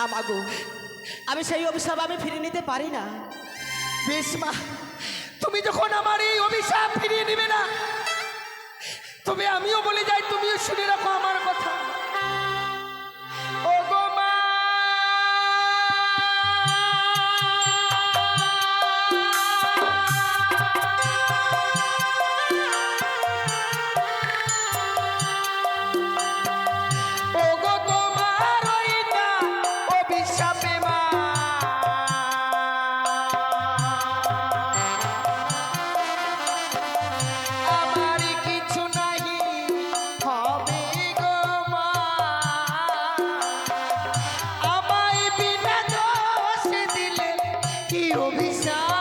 না মাগো। আমি সেই অভিশাপ আমি ফিরে নিতে পারি না। বেশ মা, তুমি যখন আমার এই অভিশাপ ফিরিয়ে নিবে না, তবে আমিও বলে যাই, তুমিও শুনে রাখো আমার কথা। কি অভিশাপ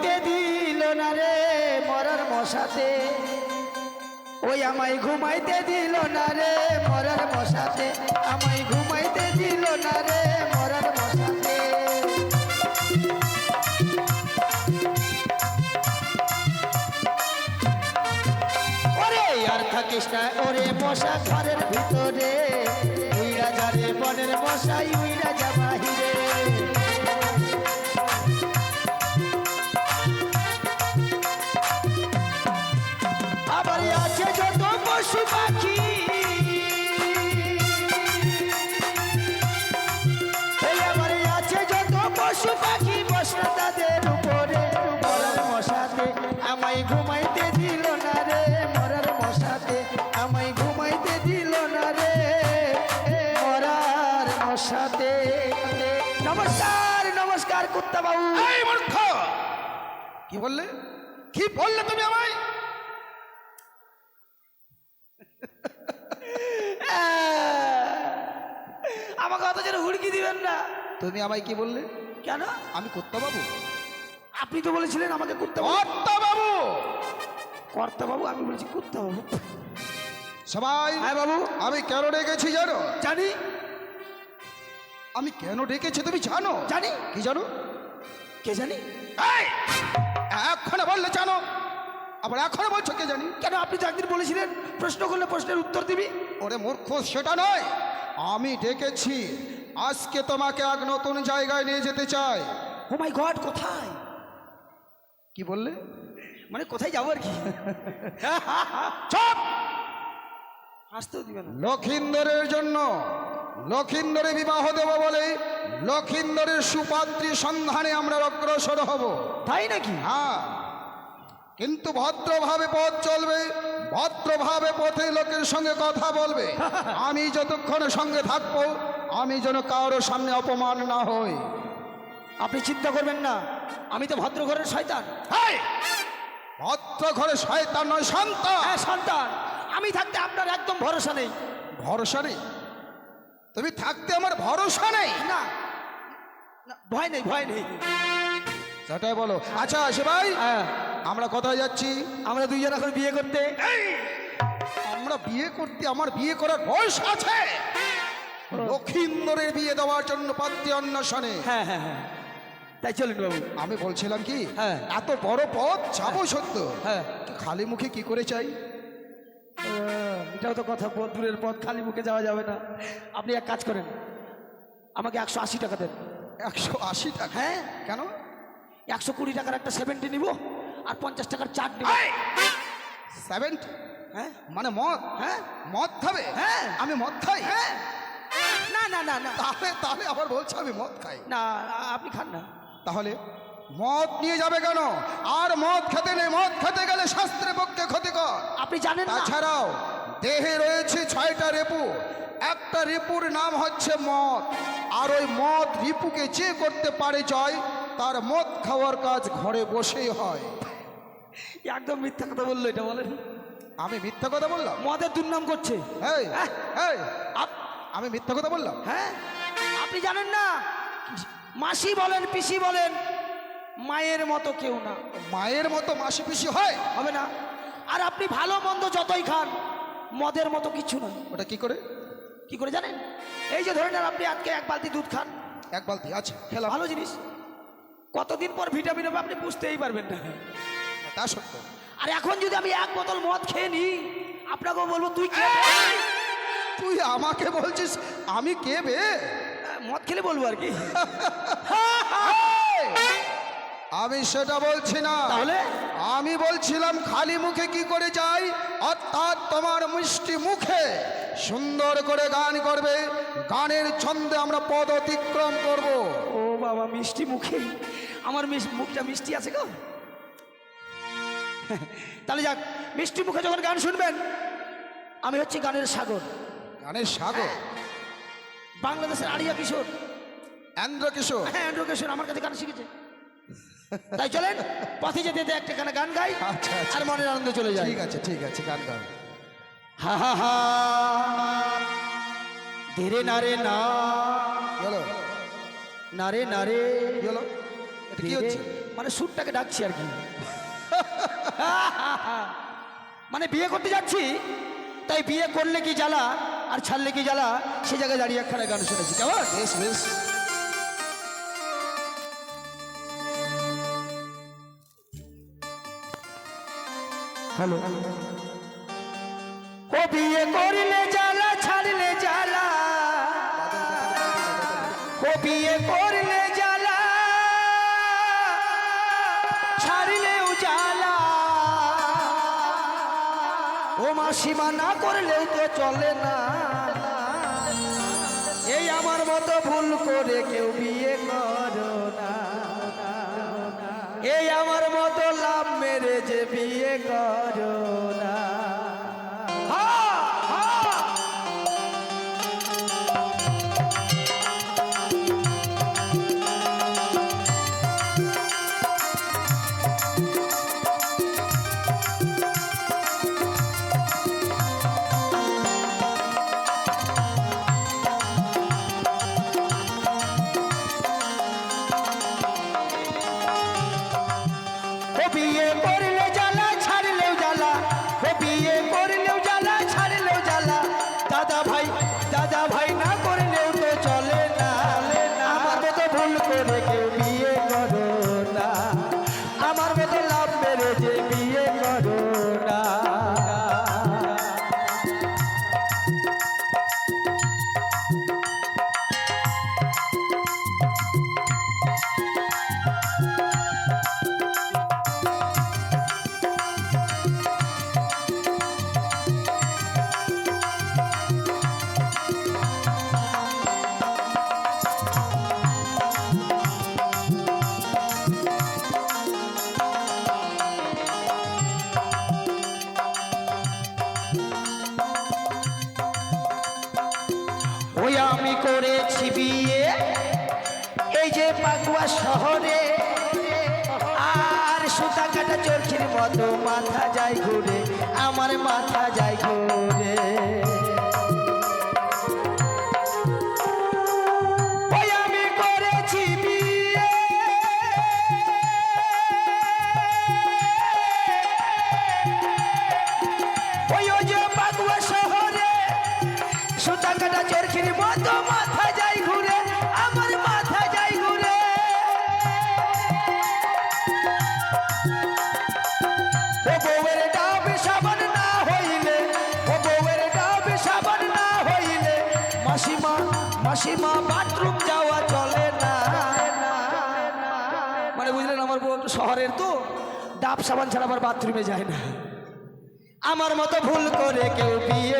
ঘুমাইতে দিল না রে মরার মশাতে। ওই আমায় ঘুমাইতে দিল না রে মরার মশাতে। আমায় ঘুমাইতে দিল না রে মরার মশাতে। ওরে, আর থাকিস না ওরে মশা ঘরের ভিতরে। উইরা যারে বনের মশাই, উইরা যা বাহিরে নমস্কার নমস্কার কুত্তা বাবু। এই মূর্খ! কি বললে? কি বললে তুমি আমায়? আমাকে অত যেন হুড়কি দিবেন না। তুমি আমায় কি বললে? কেন? আমি কর্তা বাবু। আপনি তো বলেছিলেন আমাকে কুত্তা কর্তা বাবু! কর্তা বাবু আমি বলছি কুত্তা বাবু। সবাই হ্যাঁ বাবু। আমি কেন ডেকেছি জানো? জানি। আমি কেন ডেকেছি তুমি জানো? জানি। কি জানো? কে জানি? এখনও বললে জানো। আবার এখনও বলছো কে জানি? কেন আপনি তো একদিন বলেছিলেন প্রশ্ন করলে প্রশ্নের উত্তর দিবি? ওরে মূর্খ সেটা নয়। আমি ডেকেছি। আজকে তোমাকে এক নতুন জায়গায় নিয়ে যেতে চাই। ও মাই গড কোথায়? কি বললে? মানে কোথায় যাব আর কি? চপ! হাসতেও দিবে না। লক্ষিন্দরের জন্য লক্ষিন্দরে বিবাহ দেব বলে লক্ষিন্দরের সুপাত্রী সন্ধানে আমরা অগ্রসর হব। তাই নাকি? হ্যাঁ। কিন্তু ভদ্রভাবে পথ চলবে ভদ্রভাবে পথে লোকের সঙ্গে কথা বলবে। আমি যতক্ষণ সঙ্গে থাকব আমি যেন কারও সামনে অপমান না হই। আপনি চিন্তা করবেন না আমি তো ভদ্র ঘরের শয়তান! ভদ্র ঘরে শয়তান নয় সন্তান! হ্যাঁ সন্তান। আমি থাকতে আপনার একদম ভরসা নেই। ভরসা নেই? তুমি থাকতে আমার ভরসা নেই। না। ভয় নেই ভয় নেই। সেটাই বলো। আচ্ছা আসে ভাই হ্যাঁ। আমরা কোথায় যাচ্ছি? আমরা দুইজন এখন বিয়ে করতে। আমরা বিয়ে করতে আমার বিয়ে করার বয়স আছে। লক্ষিন্দরের বিয়ে দেওয়ার জন্য পাত্রী অন্বেষণে। হ্যাঁ হ্যাঁ হ্যাঁ। তাই চলুন বাবু। আমি বলছিলাম কি হ্যাঁ। এত বড় পথ যাব সত্য। হ্যাঁ। খালি মুখে কি করে চাই? এটাও তো কথা পথ দূরের পথ খালি মুখে যাওয়া যাবে না। আপনি এক কাজ করেন আমাকে একশো আশি টাকা দেন। একশো আশি টাকা? হ্যাঁ। কেন? একশো কুড়ি টাকার একটা সেভেন্টি নিব আর পঞ্চাশ টাকার চাট নিব। সেভেন্টি হ্যাঁ। মানে মদ? হ্যাঁ। মদ খাবে? হ্যাঁ। আমি মদ খাই? হ্যাঁ। না না না না। তাহলে তাহলে আবার বলছে আমি মদ খাই। না আপনি খান না। তাহলে? মদ নিয়ে যাবে কেন? আর মদ খেতে নেই মদ খেতে গেলে শাস্ত্রের পক্ষে ক্ষতিকর। আপনি জানেন না। তাছাড়াও দেহে রয়েছে ছয়টা রেপু। একটা রিপুর নাম হচ্ছে মদ। আর ওই মদ রিপুকে যে করতে পারে জয় তার মদ খাওয়ার কাজ ঘরে বসেই হয়। একদম মিথ্যা কথা বলল এটা বলেন। আমি মিথ্যা কথা বললাম? মদের দুর্নাম করছে। আমি মিথ্যা কথা বললাম? হ্যাঁ। আপনি জানেন না মাসি বলেন পিসি বলেন মায়ের মতো কেউ না। মায়ের মতো মাসি পিসি হয়? হবে না। আর আপনি ভালো মন্দ যতই খান মদের মতো কিছু না ওটা কি করে? কি করে জানেন? এই যে ধরে নেন আপনি আজকে এক বালতি দুধ খান। এক বালতি আছে খেলা ভালো জিনিস। কতদিন পর ভিটামিন হবে আপনি বুঝতেই পারবেন না। তা সত্য। আর এখন যদি আমি এক বোতল মদ খেয়ে নিই আপনাকেও বলব তুই নে। তুই আমাকে বলছিস আমি কে বে? মদ খেলে বলব আর কি। আমি সেটা বলছি না। তাহলে? আমি বলছিলাম খালি মুখে কি করে যাই? অর্থাৎ তোমার মিষ্টি মুখে সুন্দর করে গান করবে। গানের ছন্দে আমরা পদ অতিক্রম করব। ও বাবা মিষ্টি মুখে। আমার মুখটা মিষ্টি আছে গো। তাহলে যাক মিষ্টি মুখে যখন গান শুনবেন আমি হচ্ছে গানের সাগর। গানের সাগর? বাংলাদেশের আরিয়া কিশোর। এন্দ্র কিশোর? হ্যাঁ অ্যান্ড্রু কিশোর আমার কাছে গান শিখেছে। তাই চলেন পথে যেতে যেতে একটা গানে গান গাই আচ্ছা, আচ্ছা। আর মনের আনন্দ চলে যায় ঠিক আছে ঠিক আছে গান গান। হা হা হা। ধীরে নারে না বলো। নারে নারে কি হলো এটা কি হচ্ছে? মানে সুরটাকে ডাকছি আর কি। মানে বিয়ে করতে যাচ্ছি তাই বিয়ে করলে কি জ্বালা আর ছাড়লে কি জ্বালা সে জায়গায় দাঁড়িয়ে একখানা গান শুনেছি। কেমন? বেশ বেশ। হ্যালো ও বিয়ে করলে জ্বালা, ছাড়লে জ্বালা। ও বিয়ে করলে জ্বালা, ছাড়লেও জ্বালা। ও মাসিমা না করলেও তো চলে না। এই আমার মতো ভুল করে কেউ বিয়ে করো না। এই আমার যে বিয়ে করো না। করে মতো ভুল করে কেউ বিয়ে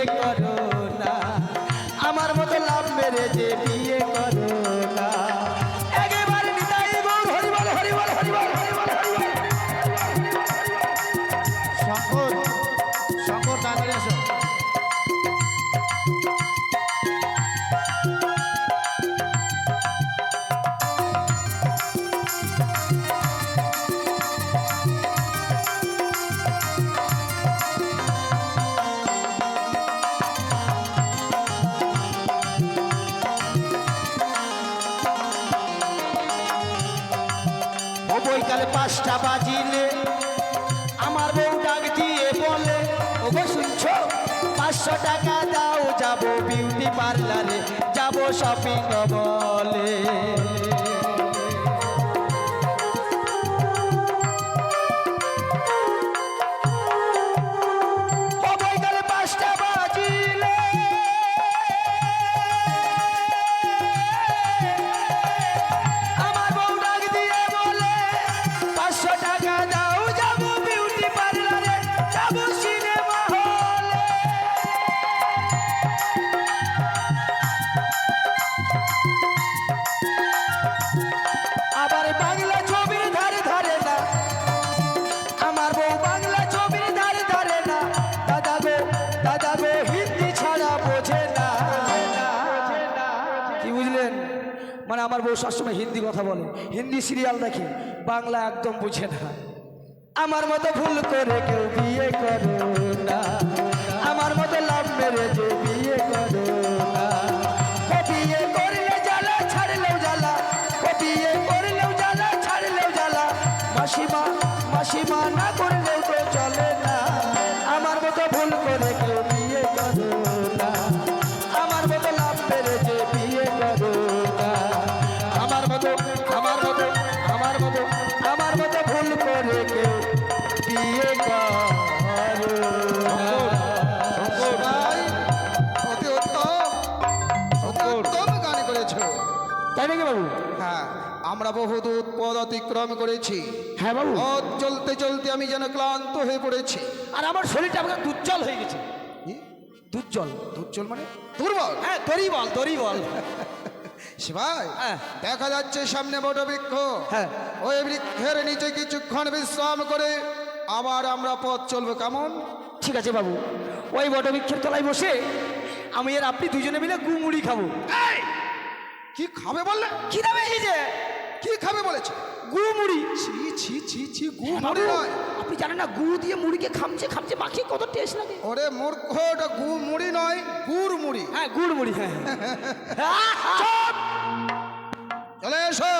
পার্লারে আমার বউ সবসময় হিন্দি কথা বলে। হিন্দি সিরিয়াল দেখে, বাংলা একদম বুঝে না। আমার মতো ভুল করে কেউ বিয়ে করো না। আমার মতো লাভ মেরে যে বিয়ে করো না। মাসিমা মাসিমা, না আমরা বহু দূর পদ অতিক্রম করেছি। হ্যাঁ বাবু পথ চলতে চলতে আমি যেন ক্লান্ত হয়ে পড়েছি। আর আমার শরীরটা আমাকে দুর্জল হয়ে গেছে? দুর্জল দুর্জল মানে? দুর্বল? হ্যাঁ দড়ি বল দড়ি বল শিবাই হ্যাঁ। দেখা যাচ্ছে সামনে বট বৃক্ষ। হ্যাঁ। ওই বৃক্ষের নিচে কিছুক্ষণ বিশ্রাম করে আবার আমরা পথ চলবো কেমন? ঠিক আছে বাবু। ওই বটবৃক্ষের তলায় বসে আমি আর আপনি দুজনে মিলে গুমুড়ি খাব। কি খাবে বললে? কি খাবে এই যে কি খাবে বলেছে। গুমুড়ি ছি ছি ছি ছি গু? মুড়ি নয়। আপনি জানেন না গু দিয়ে মুড়িকে খামছে খামছে মাখিয়ে কত টেস্ট লাগে? ওরে মূর্খ ওটা গু মুড়ি নয় গুড় মুড়ি হ্যাঁ গুড় মুড়ি হ্যাঁ! চলে এসো।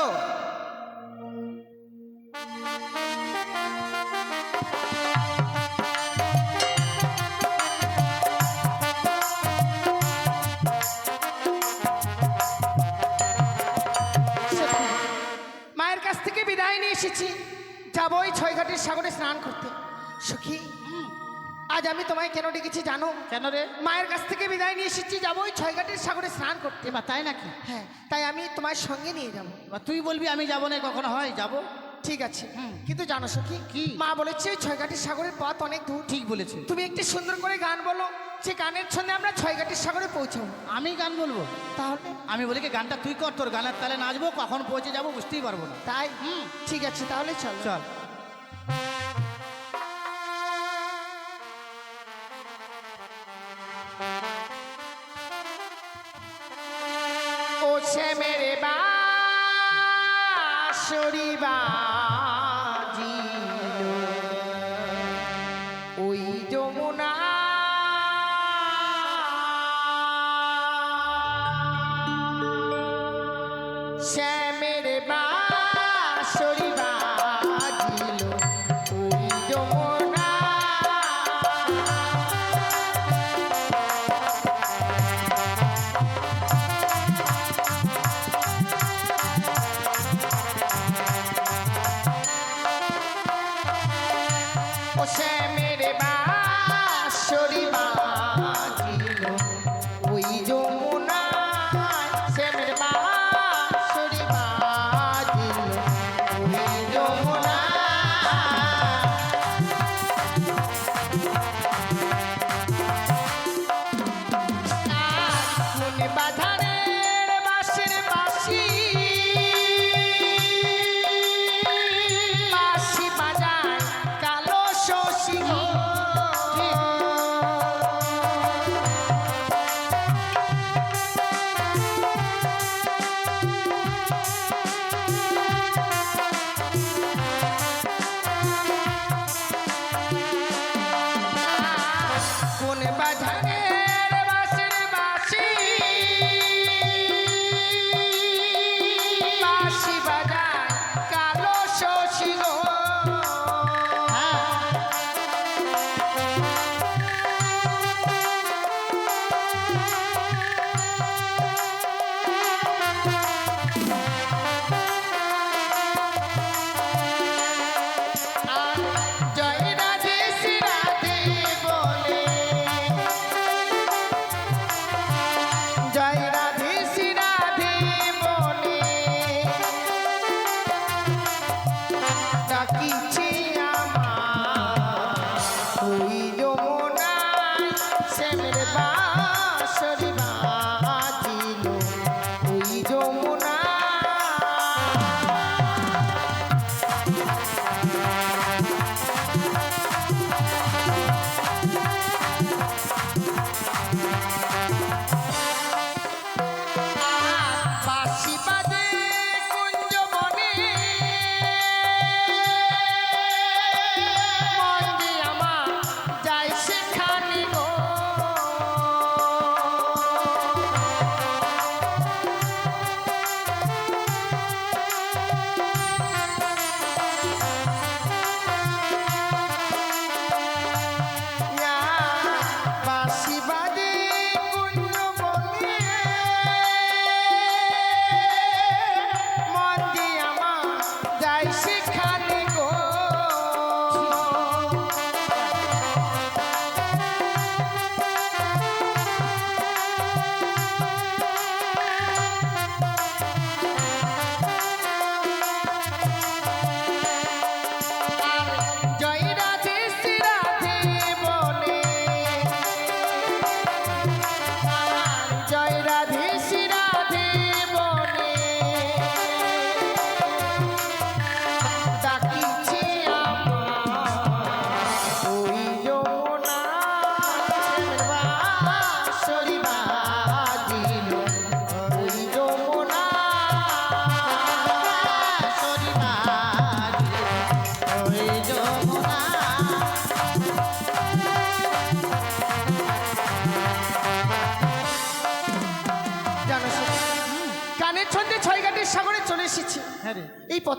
যাব ওই ছয়ঘাটের সাগরে স্নান করতে। সখী আজ আমি তোমায় কেন ডেকেছি জানো? কেন রে? মায়ের কাছ থেকে বিদায় নিয়ে এসেছি যাব ওই ছয় ছয়ঘাটের সাগরে স্নান করতে। এবার তাই নাকি? হ্যাঁ তাই আমি তোমার সঙ্গে নিয়ে যাব। এবার তুই বলবি আমি যাব না কখনো হয় যাব। ঠিক আছে। কিন্তু জানো সখী কি? মা বলেছে ওই ছয়ঘাটের সাগরের পথ অনেক দূর। ঠিক বলেছে। তুমি একটি সুন্দর করে গান বলো যে গানের ছন্দে আমরা ছয়ঘাটের সাগরে পৌঁছাবো। আমি গান বলব? তাহলে? আমি বলি কি গানটা তুই কর তোর গানের তালে নাচবো কখন পৌঁছে যাব বুঝতেই পারব না। তাই? ঠিক আছে তাহলে চল। চল। ও সে মেরে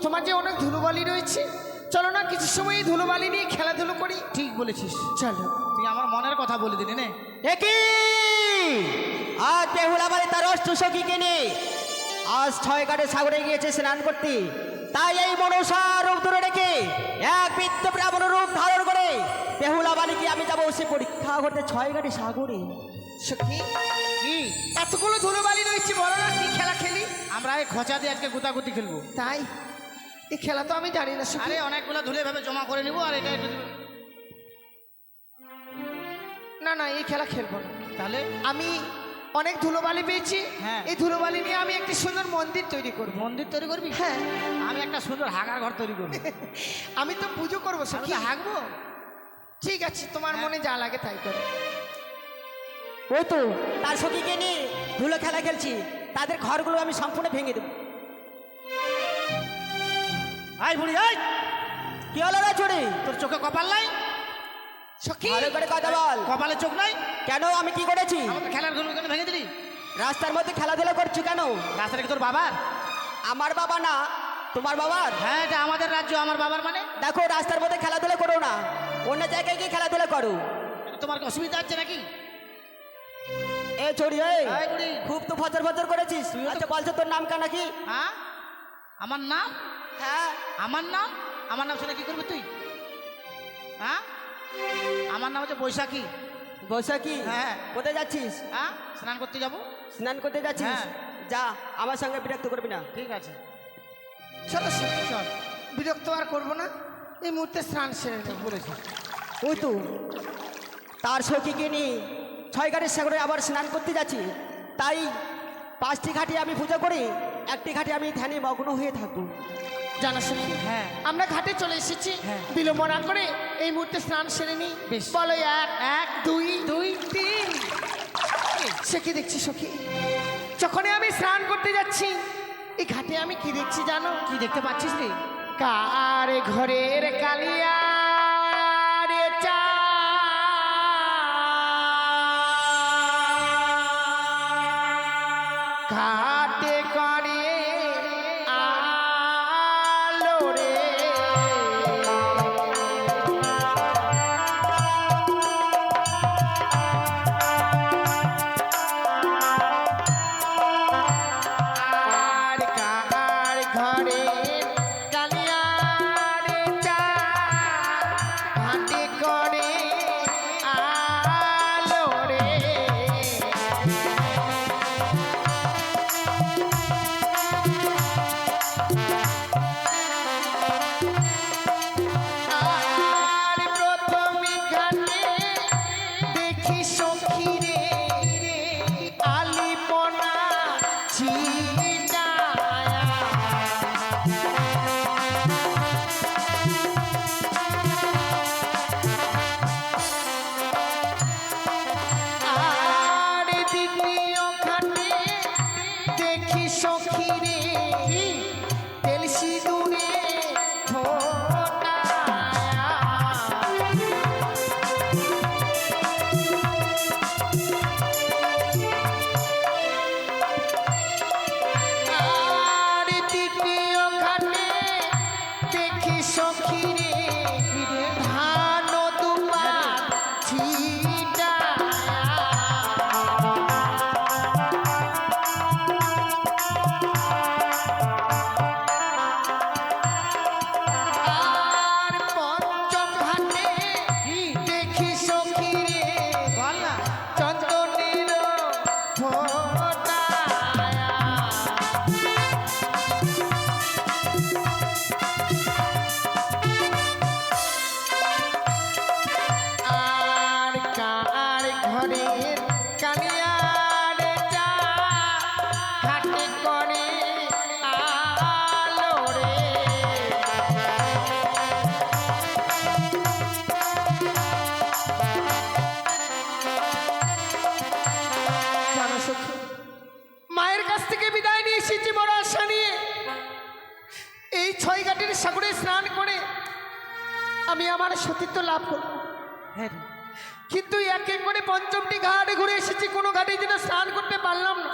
রে এই প্রথমার যে অনেক ধুলোবালি রয়েছে চলো না কিছু সময় এই ধুলোবালি নিয়ে খেলাধুলো করি। ঠিক বলেছিস। চলো। তুই আমার মনের কথা বলে দিলি নে। একই আজ বেহুলা বাড়ি তার অষ্ট সখীকে নিয়ে আজ ছয় ঘাটে সাগরে গিয়েছে স্নান করতে। তাই এই মনসা রূপ ধরে রেখে এক বৃত্ত ব্রাহ্মণ রূপ ধারণ করে বেহুলা বালিকে আমি যাব সে পরীক্ষা করতে ছয় ঘাটে সাগরে। সখী কি? এতগুলো ধুলোবালি রয়েছে বলো না কি খেলা খেলি? আমরা এই খোঁচা দিয়ে আজকে গুতাগুতি খেলব। তাই? এই খেলা তো আমি জানি না সখী আরে অনেকগুলো ধুলে ভাবে জমা করে নিবো আর এটা একটু না না এই খেলা খেলব না। তাহলে? আমি অনেক ধুলোবালি পেয়েছি। হ্যাঁ। এই ধুলোবালি নিয়ে আমি একটি সুন্দর মন্দির তৈরি করব। মন্দির তৈরি করবি? হ্যাঁ। আমি একটা সুন্দর হাগার ঘর তৈরি করব। আমি তো পুজো করব তো হাগবো? ঠিক আছে তোমার হ্যাঁ। মনে যা লাগে তাই করো। ওই তো তার সখীকে নিয়ে ধুলো খেলা খেলছি। তাদের ঘরগুলো আমি সম্পূর্ণ ভেঙে দেবো। আই বুড়ি আই কি হলো রে চুরি তোর চোখে কপাল নাই? সখী! ভালো করে কথা বল। কপালে চোখ নাই? কেন? আমি কি করেছি? আমাকে খেলার ঘর কেন ভেঙে দিলি? রাস্তার মধ্যে খেলাধুলা করছি কেন? রাস্তাটা কি তোর বাবার? আমার বাবা না তোমার বাবার? হ্যাঁ এটা আমাদের রাজ্য আমার বাবার মানে? দেখো রাস্তার মধ্যে খেলাধুলা করো না। অন্য জায়গায় গিয়ে খেলাধুলা করো। তোমার কি অসুবিধা হচ্ছে নাকি? এ চড়ি। খুব তো ফজর ফজর করেছিস। আচ্ছা বলছো তোর নাম কেন কি হ্যাঁ? আমার নাম? হ্যাঁ। আমার নাম? আমার নাম শুনে কি করবি তুই? হ্যাঁ? আমার নাম হচ্ছে বৈশাখী। বৈশাখী? হ্যাঁ। কোথায় যাচ্ছিস? হ্যাঁ? স্নান করতে যাব। স্নান করতে যাচ্ছিস? হ্যাঁ। যা আমার সঙ্গে বিরক্ত করবি না। ঠিক আছে। চলো চল বিরক্ত আর করব না। এই মুহূর্তে স্নান সেরে নেব বলেছি। ওই তো। তার সখীকে নিয়ে ছয় ঘাটের সাগরে আবার স্নান করতে যাচ্ছি। তাই পাঁচটি ঘাটে আমি পুজো করি। একটি ঘাটে আমি ধ্যানে মগ্ন হয়ে থাকব। জানা সখী? হ্যাঁ। আমরা ঘাটে চলে এসেছি। হ্যাঁ। বিলম্ব না করে এই মুহূর্তে স্নান সেরে নিই বেশ। বলো এক এক দুই দুই তিন। সে কি দেখছি সখী? যখনই আমি স্নান করতে যাচ্ছি এই ঘাটে আমি কি দেখছি জানো? কি দেখতে পাচ্ছিস রে? কার ঘরের কালিয়া রে চা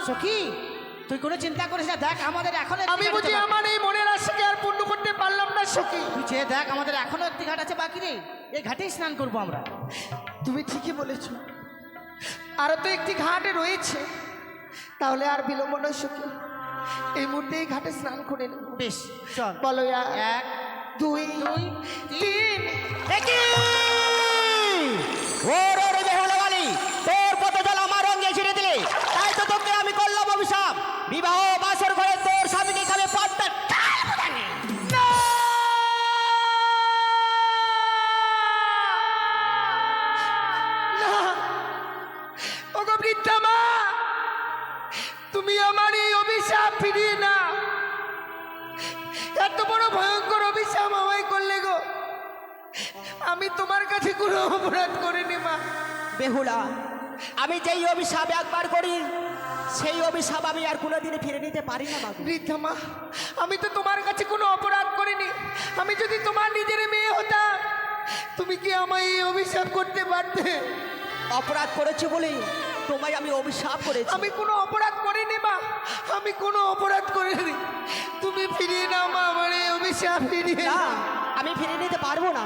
সখী তুই কোনো চিন্তা করিস না দেখ আমাদের এখন আমি বুঝি আমার এই মনের আশাকে আর পূর্ণ করতে পারলাম না সখি। তুই যে দেখ আমাদের এখনও একটি ঘাট আছে বাকি রে এই ঘাটেই স্নান করব আমরা। তুমি ঠিকই বলেছ। আরও তো একটি ঘাট রয়েছে। তাহলে আর বিলম্ব নয় সখী। এই মুহূর্তে এই ঘাটে স্নান করে নেব। বেশ চল। বলো এক দুই দুই তিন। ওর ওগো মা তুমি আমার এই অভিশাপ ফিরিয়ে না এত বড় ভয়ঙ্কর অভিশাপ আমায় করলে গো। আমি তোমার কাছে কোনো অপরাধ করিনি মা। বেহুলা আমি যেই অভিশাপ একবার করি সেই অভিশাপ আমি আর কোনোদিনে ফিরে নিতে পারি না বাবু। বৃদ্ধা মা আমি তো তোমার কাছে কোনো অপরাধ করিনি। আমি যদি তোমার নিজের মেয়ে হতাম তুমি কি আমায় এই অভিশাপ করতে পারতে? অপরাধ করেছি বলেই তোমায় আমি অভিশাপ করেছি। আমি কোনো অপরাধ করিনি মা। আমি কোনো অপরাধ করিনি। তুমি ফিরিয়ে নাও মা আমার এই অভিশাপ ফিরিয়ে না। আমি ফিরিয়ে নিতে পারব না।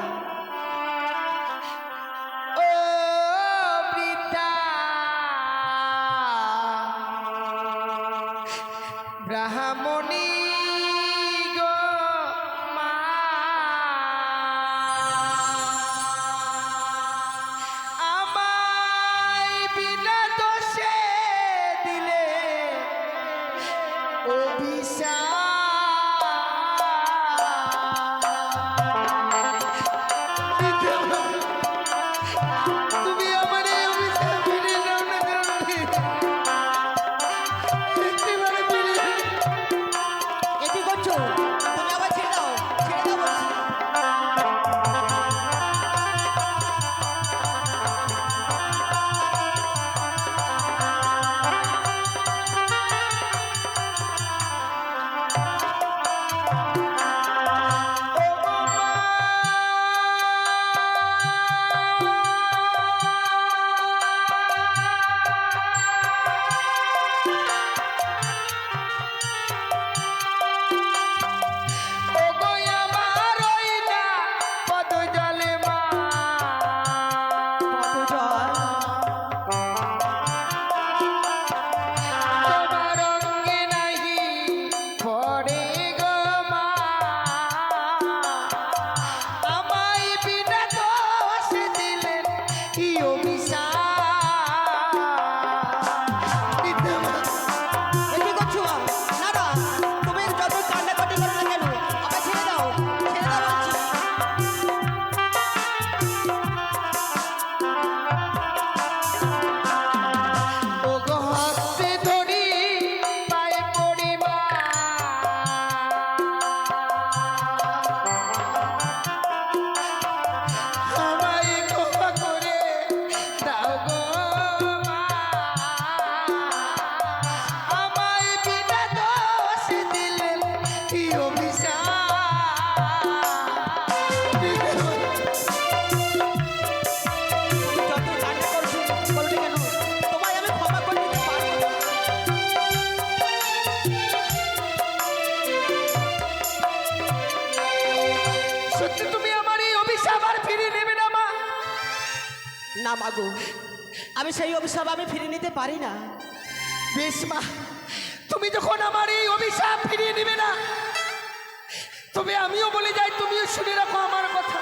মাগো। আমি সেই অভিশাপ আমি ফিরে নিতে পারি না। বেশ মা, তুমি যখন আমার এই অভিশাপ ফিরিয়ে নিবে না, তবে আমিও বলে যাই, তুমিও শুনে রাখো আমার কথা।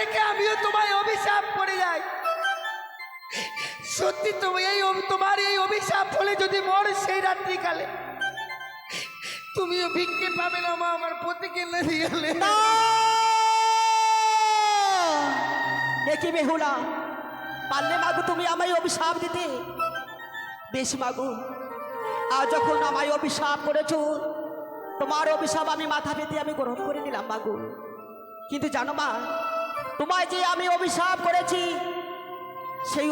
রেখে আমিও তোমায় অভিশাপ করে যাই। সত্যি তুমি এই তোমার এই অভিশাপ ফলে যদি মর সেই রাত্রিকালে, তুমিও ভিক্ষে পাবে না মা, আমার পতিকে লেগে গেলে। দেখি বেহুলা? পারলে মাগু, তুমি আমায় অভিশাপ দিতে। বেশ মাগু, আর যখন আমায় অভিশাপ করেছ, তোমার অভিশাপ আমি মাথা পেতে আমি গ্রহণ করে নিলাম মাগু। কিন্তু জানো মা তোমায় যে আমি অভিশাপ করেছি সেই